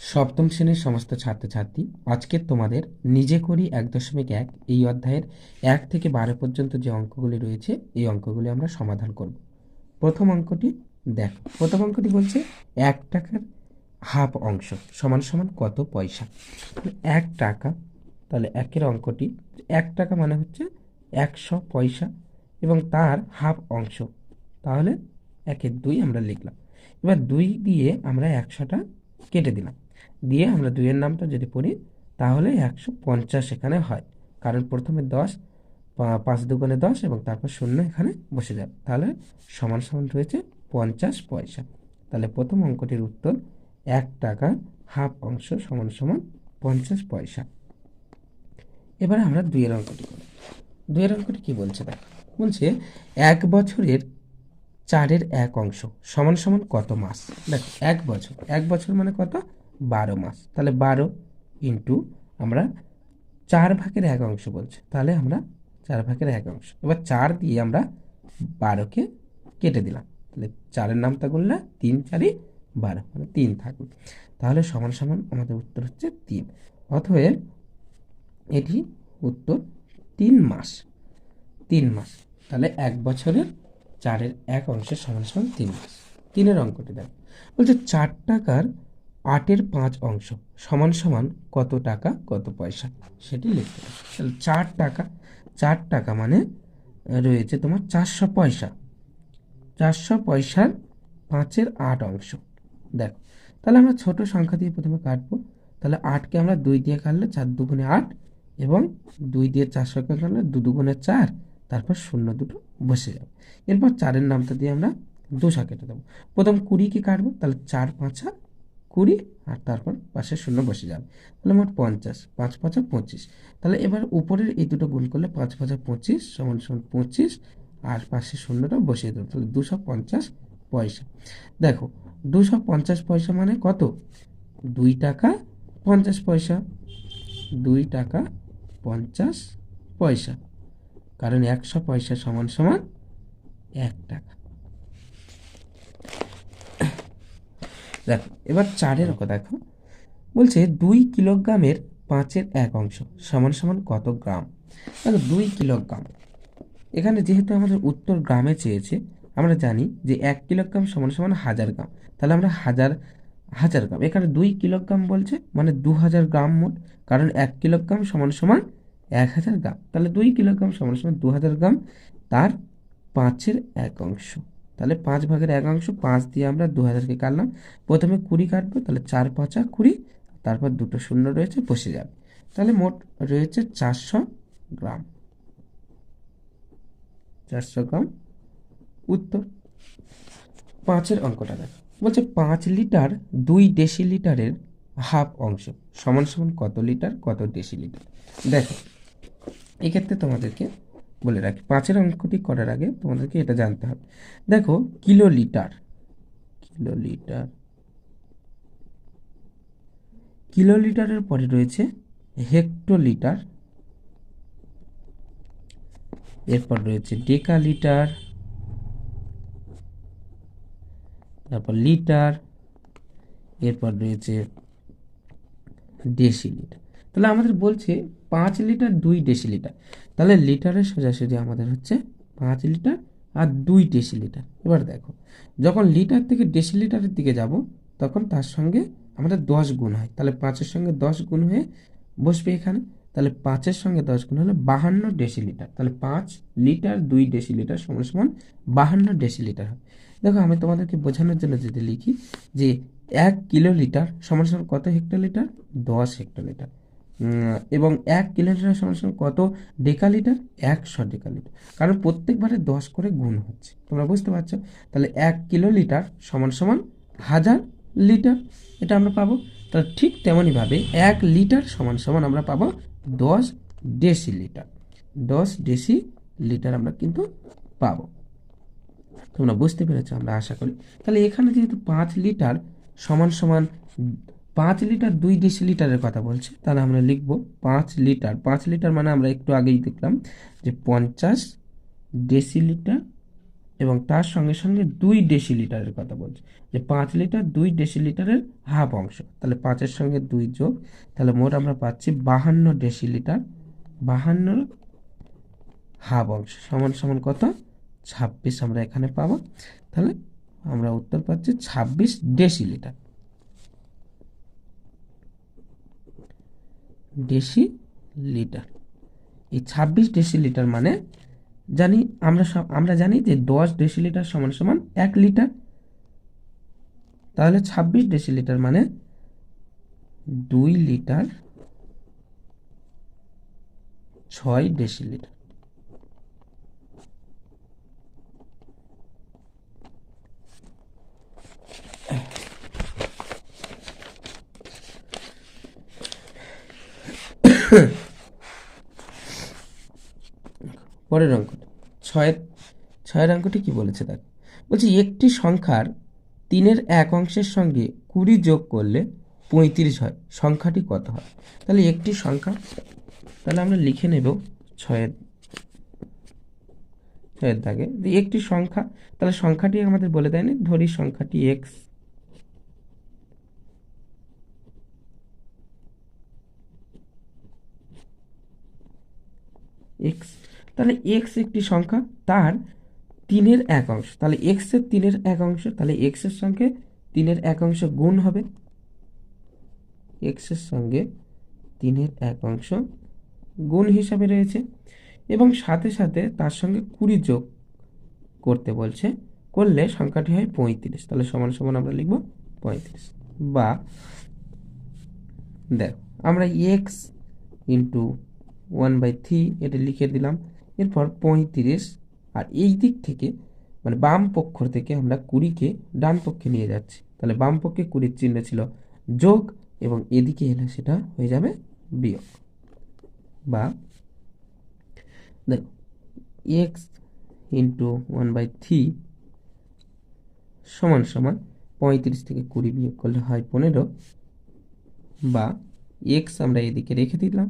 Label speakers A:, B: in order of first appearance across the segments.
A: সপ্তম শ্রেণির সমস্ত ছাত্রছাত্রী, আজকে তোমাদের নিজে করি এক দশমিক এক এই অধ্যায়ের এক থেকে বারো পর্যন্ত যে অঙ্কগুলি রয়েছে, এই অঙ্কগুলি আমরা সমাধান করব। প্রথম অঙ্কটি দেখো। প্রথম অঙ্কটি বলছে এক টাকার হাফ অংশ সমান সমান কত পয়সা? এক টাকা, তাহলে একের অঙ্কটি, এক টাকা মানে হচ্ছে একশো পয়সা এবং তার হাফ অংশ। তাহলে একের দুই আমরা লিখলাম। এবার দুই দিয়ে আমরা একশোটা কেটে দিলাম। দিয়ে আমরা দুইয়ের নামটা যদি পড়ি, তাহলে একশো পঞ্চাশ এখানে হয়। কারণ প্রথমে দশ পাঁচ দুগুণে দশ এবং তারপর শূন্য এখানে বসে যাবে। তাহলে সমান সমান রয়েছে পঞ্চাশ পয়সা। তাহলে প্রথম অঙ্কটির উত্তর এক টাকা হাফ অংশ সমান সমান পঞ্চাশ পয়সা। এবার আমরা দুইয়ের অঙ্কটি করি। দুইয়ের অঙ্কটি কি বলছে দেখ? বলছে এক বছরের চারের এক অংশ সমান সমান কত মাস? দেখো, এক বছর। এক বছর মানে কত? বারো মাস। তাহলে বারো ইন্টু আমরা চার ভাগের এক অংশ বলছে। তাহলে আমরা চার ভাগের এক অংশ। এবার চার দিয়ে আমরা বারোকে কেটে দিলাম। তাহলে চারের নামটা করলে তিন চারি বারো মানে তিন থাকবে তাহলে সমান সমান আমাদের উত্তর হচ্ছে তিন। অতএব এটি উত্তর তিন মাস। তিন মাস। তাহলে এক বছরের চারের এক অংশের সমান সমান তিন মাস। তিনের অঙ্কটি দেখ। বলছে চার টাকার আটের পাঁচ অংশ সমান সমান কত টাকা, কত পয়সা? সেটি লিখতে হবে। তাহলে চার টাকা চার টাকা মানে রয়েছে তোমার চারশো পয়সা। চারশো পয়সার পাঁচের আট অংশ। দেখো, তাহলে আমরা ছোট সংখ্যা দিয়ে প্রথমে কাটবো। তাহলে আটকে আমরা দুই দিয়ে কাটলে চার দুগুণে আট এবং দুই দিয়ে চারশোকে কাটলে দু দুগুণে চার, তারপর শূন্য দুটো বসে যাবে। এরপর চারের নামটা দিয়ে আমরা দুশো কেটে দেবো। প্রথম কুড়িকে কাটবো? তাহলে চার পাঁচা কুড়ি আর তারপর পাশে শূন্য বসে যাবে। তাহলে মোট পঞ্চাশ, পাঁচ পাঁচা পঁচিশ। তাহলে এবার উপরের এই দুটো গুণ করলে পাঁচ পাঁচা পঁচিশ সমান সমান পঁচিশ আর পাশে শূন্যটা বসিয়ে দেবো। তাহলে দুশো পঞ্চাশ পয়সা। দেখো, দুশো পঞ্চাশ পয়সা মানে কত? দুই টাকা পঞ্চাশ পয়সা। দুই টাকা পঞ্চাশ পয়সা। কারণ একশো পয়সা সমান সমান এক টাকা। দেখো, এবার চারের অঙ্ক দেখো। বলছে দুই কিলোগ্রামের পাঁচের এক অংশ সমান সমান কত গ্রাম? দেখো, দুই কিলোগ্রাম। এখানে যেহেতু আমাদের উত্তর গ্রামে চেয়েছে, আমরা জানি যে এক কিলোগ্রাম সমান সমান হাজার গ্রাম। তাহলে আমরা হাজার হাজার গ্রাম। এখানে দুই কিলোগ্রাম বলছে মানে দু হাজার গ্রাম মোট, কারণ এক কিলোগ্রাম সমান সমান এক হাজার গ্রাম। তাহলে দুই কিলোগ্রাম সমান সমান দু হাজার গ্রাম, তার পাঁচের এক অংশ। তাহলে পাঁচ ভাগের একাংশ পাঁচ দিয়ে আমরা দু হাজারকে কাটলাম। প্রথমে কুড়ি কাটবো, তাহলে চার পাঁচা কুড়ি, তারপর দুটো শূন্য রয়েছে, বসে যাবে। তাহলে মোট রয়েছে চারশো গ্রাম। চারশো গ্রাম। উত্তর। পাঁচের অঙ্কটা দেখো। বলছে পাঁচ লিটার দুই দেশি লিটারের হাফ অংশ। সমান সমান কত লিটার, কত দেশি ডেসিলিটার? দেখো, এক্ষেত্রে তোমাদেরকে বলে রাখি। পাঁচের অঙ্কটি করার আগে তোমাদেরকে এটা জানতে হবে। দেখো kilo litre kilo litre kilo লিটারের পরে রয়েছে হেক্টোলিটার, এরপর রয়েছে ডেকা লিটার তারপর লিটার, এরপর রয়েছে ডেসিলিটার। তাহলে আমাদের বলছে পাঁচ লিটার, দুই ডেসিলিটার। তাহলে লিটারের সোজাসুজি আমাদের হচ্ছে পাঁচ লিটার আর দুই ডেসিলিটার। এবার দেখো যখন লিটার থেকে ডেসিলিটারের দিকে যাব তখন তার সঙ্গে আমাদের দশ গুণ হয়। তাহলে পাঁচের সঙ্গে দশ গুণ হয়ে বসবে এখানে। তাহলে পাঁচের সঙ্গে দশ গুণ হলে বাহান্ন ডেসিলিটার। তাহলে পাঁচ লিটার দুই ডেসিলিটার সমান সমান বাহান্ন ডেসিলিটার হয়। দেখো আমি তোমাদেরকে বোঝানোর জন্য যদি লিখি যে এক কিলো লিটার সমান সমান কত হেক্টর লিটার? দশ হেক্টোলিটার উম, এবং এক কিলো লিটার সমান সমান কত ডেকালিটার? একশো ডেকালিটার। কারণ প্রত্যেকবারে দশ করে গুণ হচ্ছে। তোমরা বুঝতে পারছ? তাহলে এক কিলো লিটার সমান সমান হাজার লিটার এটা আমরা পাবো। তাহলে ঠিক তেমনইভাবে এক লিটার সমান সমান আমরা পাবো দশ ডেসি লিটার দশ ডেসি লিটার আমরা কিন্তু পাবো। তোমরা বুঝতে পেরেছ আমরা আশা করি? তাহলে এখানে যেহেতু পাঁচ লিটার সমান সমান পাঁচ লিটার দুই লিটারের কথা বলছে, তাহলে আমরা লিখব পাঁচ লিটার। পাঁচ লিটার মানে আমরা একটু আগেই দেখলাম যে পঞ্চাশ ডেসিলিটার এবং তার সঙ্গে সঙ্গে দুই ডেসিলিটারের কথা বলছে। যে পাঁচ লিটার দুই ডেসিলিটারের হাফ অংশ, তাহলে পাঁচের সঙ্গে দুই যোগ, তাহলে মোট আমরা পাচ্ছি বাহান্ন ডেসিলিটার বাহান্নর হাফ অংশ, সমান সমান কত? ছাব্বিশ আমরা এখানে পাবো। তাহলে আমরা উত্তর পাচ্ছি ছাব্বিশ ডেসিলিটার ডেসি লিটার। এই ছাব্বিশ ডেসিলিটার মানে জানি আমরা সব, আমরা জানি যে দশ ডেসিলিটার সমান সমান এক লিটার। তাহলে ছাব্বিশ ডেসিলিটার মানে দুই লিটার ছয় ডেসিলিটার পরের অঙ্কটি ছয়ের ছয়ের অঙ্কটি কি বলেছে দেখ বলছি, একটি সংখ্যার তিনের এক অংশের সঙ্গে কুড়ি যোগ করলে পঁয়ত্রিশ হয়। সংখ্যাটি কত হয়? তাহলে একটি সংখ্যা, তাহলে আমরা লিখে নেব ছয়ের ছয়ের দাগে। একটি সংখ্যা, তাহলে সংখ্যাটি আমাদের বলে দেয়নি, ধরি সংখ্যাটি এক্স এক্স তাহলে এক্স একটি সংখ্যা, তার তিনের এক অংশ। তাহলে এক্সের তিনের এক অংশ, তাহলে এক্সের সঙ্গে তিনের এক অংশ গুণ হবে। এক্সের সঙ্গে তিনের এক অংশ গুণ হিসাবে রয়েছে। এবং সাথে সাথে তার সঙ্গে কুড়ি যোগ করতে বলছে, করলে সংখ্যাটি হয় পঁয়ত্রিশ। তাহলে সমান সমান আমরা লিখব পঁয়ত্রিশ। বা, দেখো, আমরা X into one by three এটা লিখে দিলাম। এরপর পঁয়ত্রিশ আর এই দিক থেকে মানে বাম পক্ষ থেকে আমরা কুড়িকে ডান পক্ষে নিয়ে যাচ্ছি। তাহলে বাম পক্ষে কুড়ির চিহ্ন ছিল যোগ এবং এদিকে এলে সেটা হয়ে যাবে বিয়োগ বা X into one by three সমান সমান পঁয়ত্রিশ থেকে কুড়ি বিয়োগ করলে হয় পনেরো বা এক্স আমরা এদিকে রেখে দিলাম।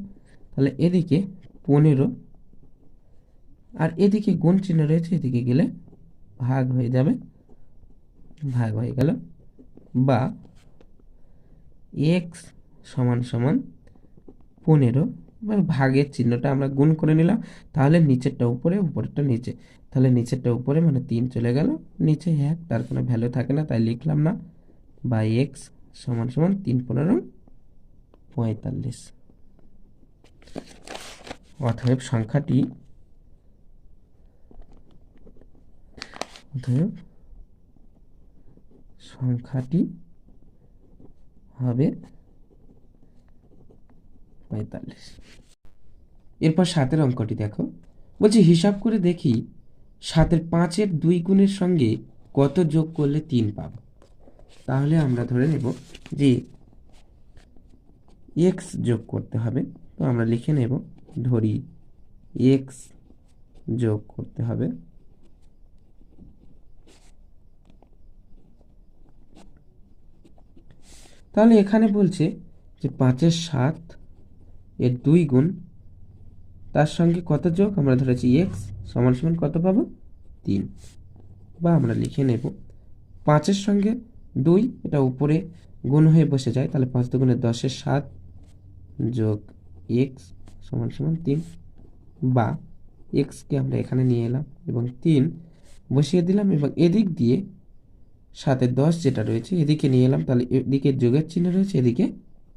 A: তাহলে এদিকে পনেরো আর এদিকে গুণ চিহ্ন রয়েছে, এদিকে গেলে ভাগ হয়ে যাবে, ভাগ হয়ে গেল বা এক্স সমান সমান পনেরো। এবার ভাগের চিহ্নটা আমরা গুণ করে নিলাম, তাহলে নিচেরটা উপরে, উপরেরটা নিচে। তাহলে নিচেরটা উপরে মানে তিন চলে গেল, নিচে এক, তার কোনো ভ্যালু থাকে না, তাই লিখলাম না। বা এক্স সমান সমান তিন পনেরো, পঁয়তাল্লিশ। অতএব সংখ্যাটি অতএব সংখ্যাটি হবে পঁয়তাল্লিশ। এরপর সাতের অঙ্কটি দেখো। বলছি, হিসাব করে দেখি সাতের পাঁচের দুই গুণের সঙ্গে কত যোগ করলে তিন পাব? তাহলে আমরা ধরে নেব যে এক্স যোগ করতে হবে তো আমরা লিখে নেব, ধরি এক্স যোগ করতে হবে। তাহলে এখানে বলছে যে পাঁচের সাত এর দুই গুণ, তার সঙ্গে কত যোগ? আমরা ধরেছি এক্স সমান সমান কত পাবো? তিন। বা আমরা লিখে নেব, পাঁচের সঙ্গে দুই, এটা উপরে গুণ হয়ে বসে যায়, তাহলে পাঁচ দুগুণে দশের সাত যোগ এক্স সমান সমান তিন বা এক্সকে আমরা এখানে নিয়ে এলাম এবং তিন বসিয়ে দিলাম এবং এদিক দিয়ে সাথে দশ যেটা রয়েছে এদিকে নিয়ে এলাম, তাহলে এদিকে যোগের চিহ্ন রয়েছে, এদিকে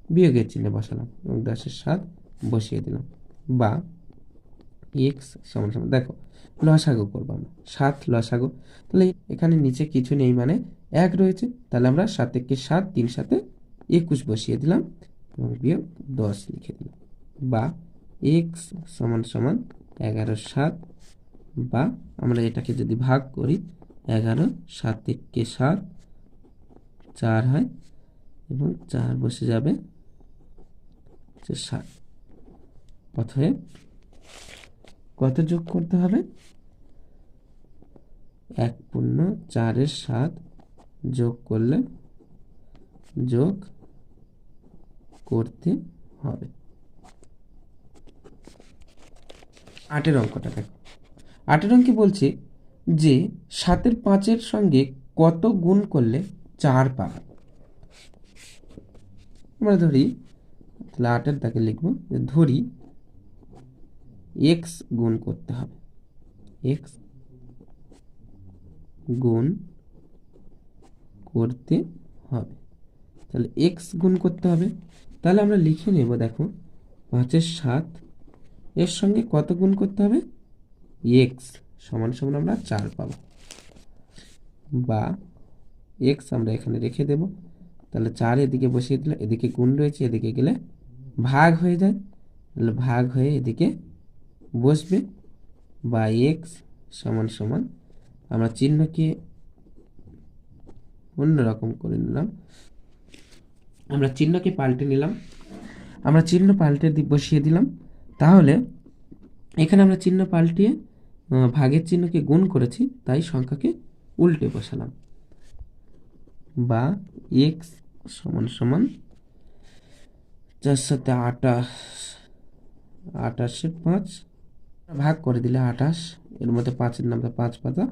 A: বিয়োগের চিহ্ন বসালাম এবং দশের সাত বসিয়ে দিলাম বা এক্স সমান সমান, দেখো লসাগু করব আমরা, সাত লসাগু, তাহলে এখানে নিচে কিছু নেই মানে এক রয়েছে, তাহলে আমরা সাত থেকে সাত, তিন সাথে একুশ বসিয়ে দিলাম এবং বিয়োগ দশ লিখে দিলাম। বা এক্স সমান সমান এগারো সাত বা আমরা এটাকে যদি ভাগ করি, এগারো সাত থেকে সাত চার হয় এবং চার বসে যাবে সাত। অতএব কত যোগ করতে হবে? এক পূর্ণ চারের সাত যোগ করলে যোগ করতে হবে। আটের অঙ্কটা দেখো। আটের অঙ্কে বলছে যে সাতের পাঁচের সঙ্গে কত গুণ করলে চার পাবে আমরা ধরি, তাহলে আটের তাকে লিখব যে ধরি, এক্স গুণ করতে হবে। এক্স গুণ করতে হবে। তাহলে এক্স গুণ করতে হবে। তাহলে আমরা লিখে নেব, দেখো, পাঁচের সাত এর সঙ্গে কত গুণ করতে হবে? এক্স সমান সমান আমরা চার পাবো। বা এক্স আমরা এখানে রেখে দেব। তাহলে চার এদিকে বসিয়ে দিলে এদিকে গুণ রয়েছে, এদিকে গেলে ভাগ হয়ে যায়। তাহলে ভাগ হয়ে এদিকে বসবে। বা এক্স সমান সমান আমরা চিহ্নকে অন্যরকম করে নিলাম। আমরা চিহ্নকে পাল্টে নিলাম। আমরা চিহ্ন পাল্টে বসিয়ে দিলাম। তাহলে এখানে আমরা চিহ্ন পাল্টিয়ে ভাগের চিহ্নকে গুণ করেছি, তাই সংখ্যাকে উল্টে বসালাম। বা এক্স সমান সমান চার সাথে আটাশ আটাশের পাঁচ, ভাগ করে দিলে আটাশ এর মধ্যে পাঁচের নামটা পাঁচ পাতা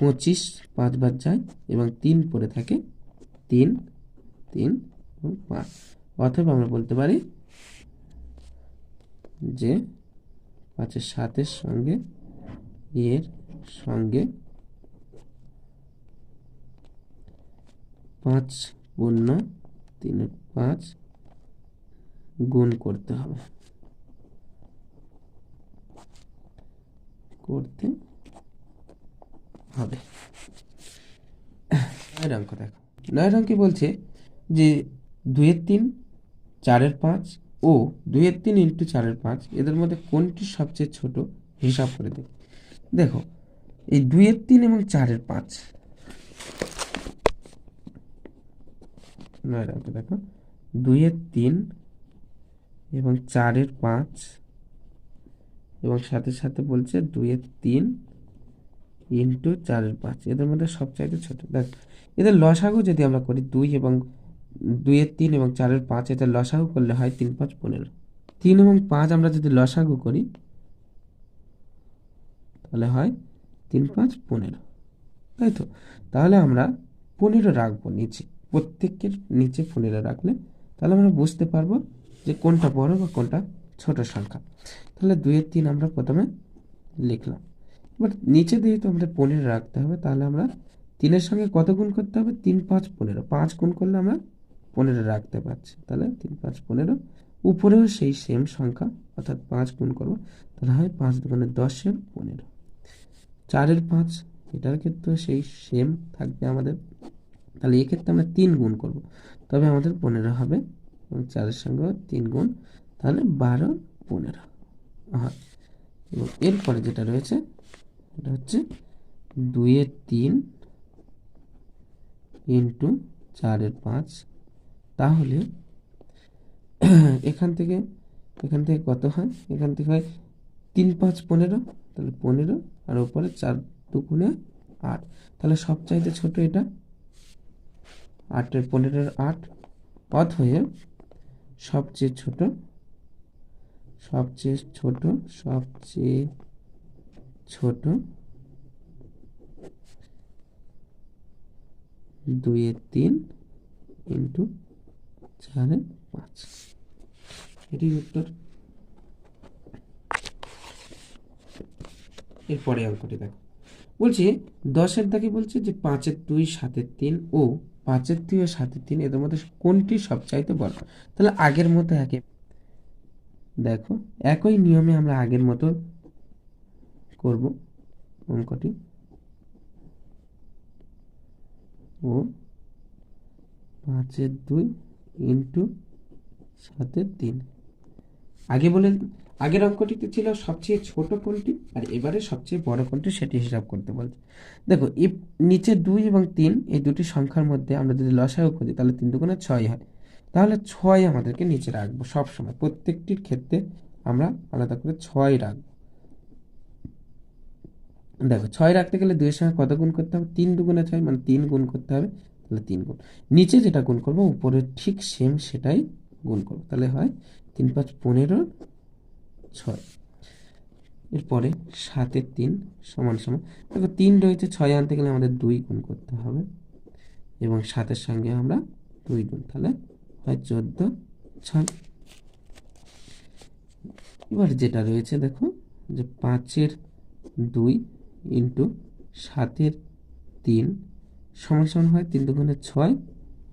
A: পঁচিশ পাঁচবার যায়, এবং তিন পড়ে থাকে তিন তিন এবং পাঁচ। অথবা আমরা বলতে পারি যে পাঁচের সাতের সঙ্গে এর সঙ্গে পাঁচ পূর্ণ তিনের পাঁচ গুণ করতে হবে। করতে হবে। নয়ের অঙ্ক দেখো। নয়ের অঙ্কে বলছে যে দুইয়ের তিন, চারের পাঁচ ও দুইয়ের তিন ইন্টু চারের পাঁচ, এদের মধ্যে কোনটি সবচেয়ে ছোট? হিসাব করে দেখ। দেখো, এই দুইয়ের তিন এবং চারের পাঁচ। দেখো। দুইয়ের তিন এবং চারের পাঁচ, এবং সাথে সাথে বলছে দুইয়ের তিন ইন্টু চারের পাঁচ। এদের মধ্যে সবচাইতে ছোট। দেখ, এদের লসাগু যদি আমরা করি দুই এবং দুইয়ের তিন এবং চারের পাঁচ এদের লসাগু করলে হয় তিন, পাঁচ, পনেরো। তিন এবং পাঁচ আমরা যদি লসাগু করি, তাহলে হয় তিন, পাঁচ, পনেরো। তাই তো? তাহলে আমরা পনেরো রাখব নিচে। প্রত্যেকের নিচে পনেরো রাখলে তাহলে আমরা বুঝতে পারব যে কোনটা বড় বা কোনটা ছোট সংখ্যা। তাহলে দুইয়ের তিন আমরা প্রথমে লিখলাম। এবার নিচে দিয়ে তো আমাদের পনেরো রাখতে হবে, তাহলে আমরা তিনের সঙ্গে কত গুণ করতে হবে? তিন, পাঁচ, পনেরো। পাঁচ গুণ করলে আমরা পনেরো রাখতে পারছি। তাহলে তিন, পাঁচ, পনেরো। উপরেও সেই সেম সংখ্যা, অর্থাৎ পাঁচ গুণ করব। তাহলে হয় পাঁচ দুগুণে দশের পনেরো। চারের পাঁচ, এটার ক্ষেত্রে সেই সেম থাকবে আমাদের। তাহলে এক্ষেত্রে আমরা তিন গুণ করব। তবে আমাদের পনেরো হবে এবং চারের সঙ্গে তিন গুণ। তাহলে বারো, পনেরো। হয় এবং এরপরে যেটা রয়েছে, এটা হচ্ছে দুইয়ের তিন ইন্টু চারের পাঁচ তাহলে এখান থেকে এখান থেকে কত হয়? এখান থেকে হয় তিন পাঁচ পনেরো, তাহলে পনেরো, আর ওপরে চার দুগুণে আট। তাহলে সবচাইতে ছোট এটা, আটের পনেরোর আট অতএব সবচেয়ে ছোট সবচেয়ে ছোট সবচেয়ে ছোট দুইয়ের তিন ইন্টু চারের পাঁচ এটি উত্তর। এরপরে অঙ্কটি দেখো। বলছি, দশের দাগে বলছে যে পাঁচের দুই, সাতের তিন, ও পাঁচের দুই ও সাতের তিন এদের মধ্যে কোনটি সবচাইতে বড়? তাহলে আগের মতো একে দেখো, একই নিয়মে আমরা আগের মতো করব অঙ্কটি। ও পাঁচের দুই ইন্টু সাতের তিন। আগে বলে, আগের অঙ্কটিতে ছিল সবচেয়ে ছোট কোনটি আর এবারে সবচেয়ে বড় কোনটি সেটি হিসাব করতে বলছে। দেখো এই নিচে দুই এবং তিন, এই দুটি সংখ্যার মধ্যে আমরা যদি লসাগু করি, তাহলে তিন দুগুণে ছয় হয়। তাহলে ছয় আমাদেরকে নিচে রাখব সব সময় প্রত্যেকটির ক্ষেত্রে আমরা আলাদা করে ছয় রাখব। দেখো, ছয় রাখতে গেলে দুইয়ের সঙ্গে কত গুণ করতে হবে? তিন দুগুণে ছয় মানে তিন গুণ করতে হবে। তাহলে তিন গুণ। নিচে যেটা গুণ করব, উপরে ঠিক সেম সেটাই গুণ করব। তাহলে হয় তিন পাঁচ পনেরো ছয়। এরপরে সাতের তিন সমান সমান। দেখো তিন রয়েছে, ছয় আনতে গেলে আমাদের দুই গুণ করতে হবে। এবং সাতের সঙ্গে আমরা দুই গুণ, তাহলে হয় চোদ্দ, ছয়। এবার যেটা রয়েছে দেখো, যে পাঁচের দুই ইন্টু সাতের তিন সমান সমান হয় তিন দুগুণে ছয়,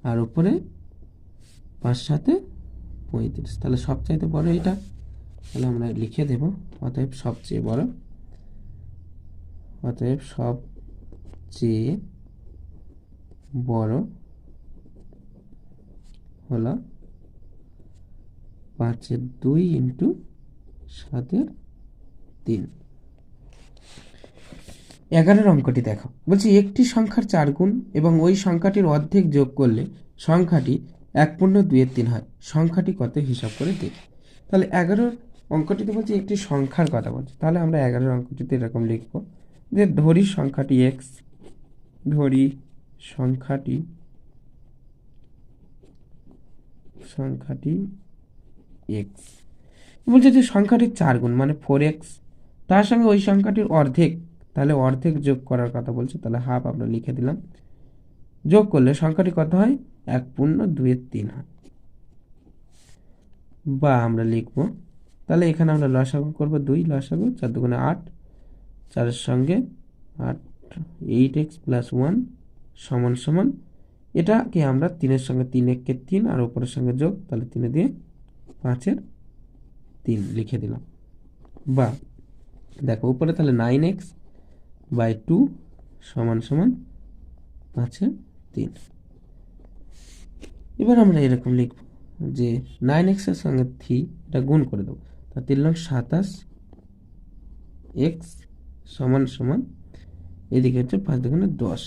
A: আর উপরে পাঁচ সাথে পঁয়ত্রিশ। তাহলে সবচাইতে বড় এটা তাহলে আমরা লিখে দেব, অতএব সবচেয়ে বড়। অতএব সবচেয়ে বড় হলো পাঁচের দুই ইন্টু সাতের তিন। এগারোর অঙ্কটি দেখো বলছি, একটি সংখ্যার চার গুণ এবং ওই সংখ্যাটির অর্ধেক যোগ করলে সংখ্যাটি এক পূর্ণ দুইয়ের তিন হয়। সংখ্যাটি কত হিসাব করে দেখি। তাহলে এগারোর অঙ্কটিতে বলছি, একটি সংখ্যার কথা বলছি। তাহলে আমরা এগারোর অঙ্কটিতে এরকম লিখব যে, ধরি সংখ্যাটি এক্স ধরি সংখ্যাটি সংখ্যাটি এক্স বলছে যে, সংখ্যাটির চার গুণ মানে ফোর এক্স তার সঙ্গে ওই সংখ্যাটির অর্ধেক তাহলে অর্ধেক যোগ করার কথা বলছে, তাহলে হাফ আমরা লিখে দিলাম। যোগ করলে সংখ্যাটি কত হয়? এক পূর্ণ দুইয়ের তিন হয়। বা আমরা লিখব, তাহলে এখানে আমরা লসাগু করব দুই লসাগু চার দুগুণে আট, চারের সঙ্গে আট এইট এক্স প্লাস ওয়ান সমান সমান, এটাকে আমরা তিনের সঙ্গে তিন এককে তিন আর ওপরের সঙ্গে যোগ, তাহলে তিনে দিয়ে পাঁচের তিন লিখে দিলাম। বা দেখো উপরে তাহলে নাইন এক্স বাই টু সমান সমান পাঁচের তিন। এবার আমরা এরকম লিখব যে নাইন এক্সের সঙ্গে থ্রি এটা গুণ করে দেবো। তা তিন লং সাতাশ এক্স সমান সমান এদিকে হচ্ছে পাঁচ দুগুণে দশ।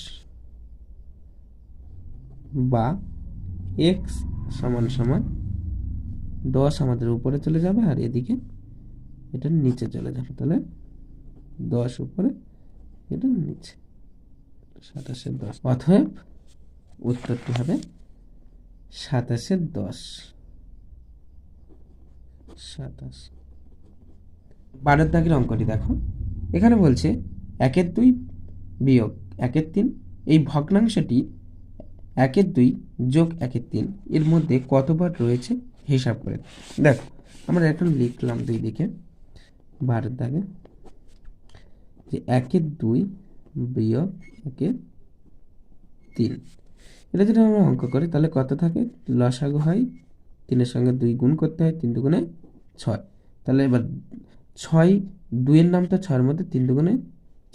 A: বা এক্স সমান সমান দশ আমাদের উপরে চলে যাবে আর এদিকে এটা নিচে চলে যাবে। তাহলে দশ উপরে এটা নিচে। সাতাশের দশ। অতএব উত্তরটি হবে সাতাশের দশ। সাতাশ। বারোর দাগের অঙ্কটি দেখো। এখানে বলছে একের দুই বিয়োগ একের তিন। এই ভগ্নাংশটি একের দুই যোগ একের তিন। এর মধ্যে কতবার রয়েছে হিসাব করে। দেখো, আমরা এখন লিখলাম দুই দিকে, বারোর দাগে। যে একের দুই বিয়োগ একের তিন। এটা যদি আমরা অঙ্ক করি, তাহলে কত থাকে? লসাগু হয় তিনের সঙ্গে দুই গুণ করতে হয়, তিন দুগুণে ছয়। তাহলে এবার ছয়, দুইয়ের নামটা ছয়ের মধ্যে তিন দুগুণে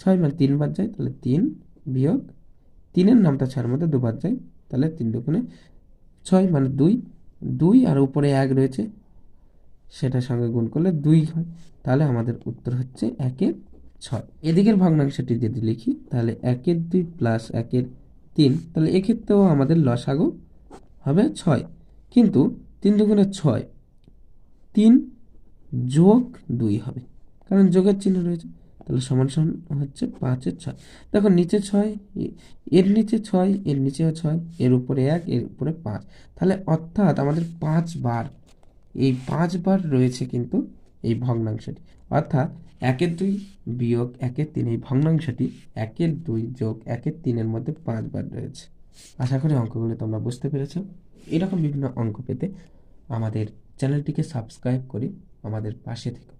A: ছয় মানে তিন তিনবার যায়, তাহলে তিন বিয়োগ তিনের নামটা ছয়ের মধ্যে দুবার যায়, তাহলে তিন দুগুণে ছয় মানে দুই। দুই আর উপরে এক রয়েছে, সেটার সঙ্গে গুণ করলে দুই হয়। তাহলে আমাদের উত্তর হচ্ছে একের ছয়। এদিকের ভগ্নাংশটি যদি লিখি, তাহলে একের দুই প্লাস একের তিন, তাহলে এক্ষেত্রেও আমাদের লসাগু হবে ছয়। কিন্তু তিন দুগুণে ছয়, তিন যোগ দুই হবে। কারণ যোগের চিহ্ন রয়েছে, তাহলে সমান সমান হচ্ছে পাঁচের ছয়। দেখো নিচে ছয় এর নিচে ছয়, এর নিচেও ছয়, এর উপরে এক, এর উপরে পাঁচ। তাহলে অর্থাৎ আমাদের পাঁচবার, এই পাঁচবার রয়েছে কিন্তু এই ভগ্নাংশটি। অর্থাৎ একের দুই বিয়োগ একের তিন এই ভগ্নাংশটি একের দুই যোগ একের তিনের মধ্যে পাঁচবার রয়েছে। আশা করি অঙ্কগুলো তোমরা বুঝতে পেরেছ। এরকম বিভিন্ন অঙ্ক পেতে আমাদের চ্যানেলটিকে সাবস্ক্রাইব করি আমাদের পাশে থেকে।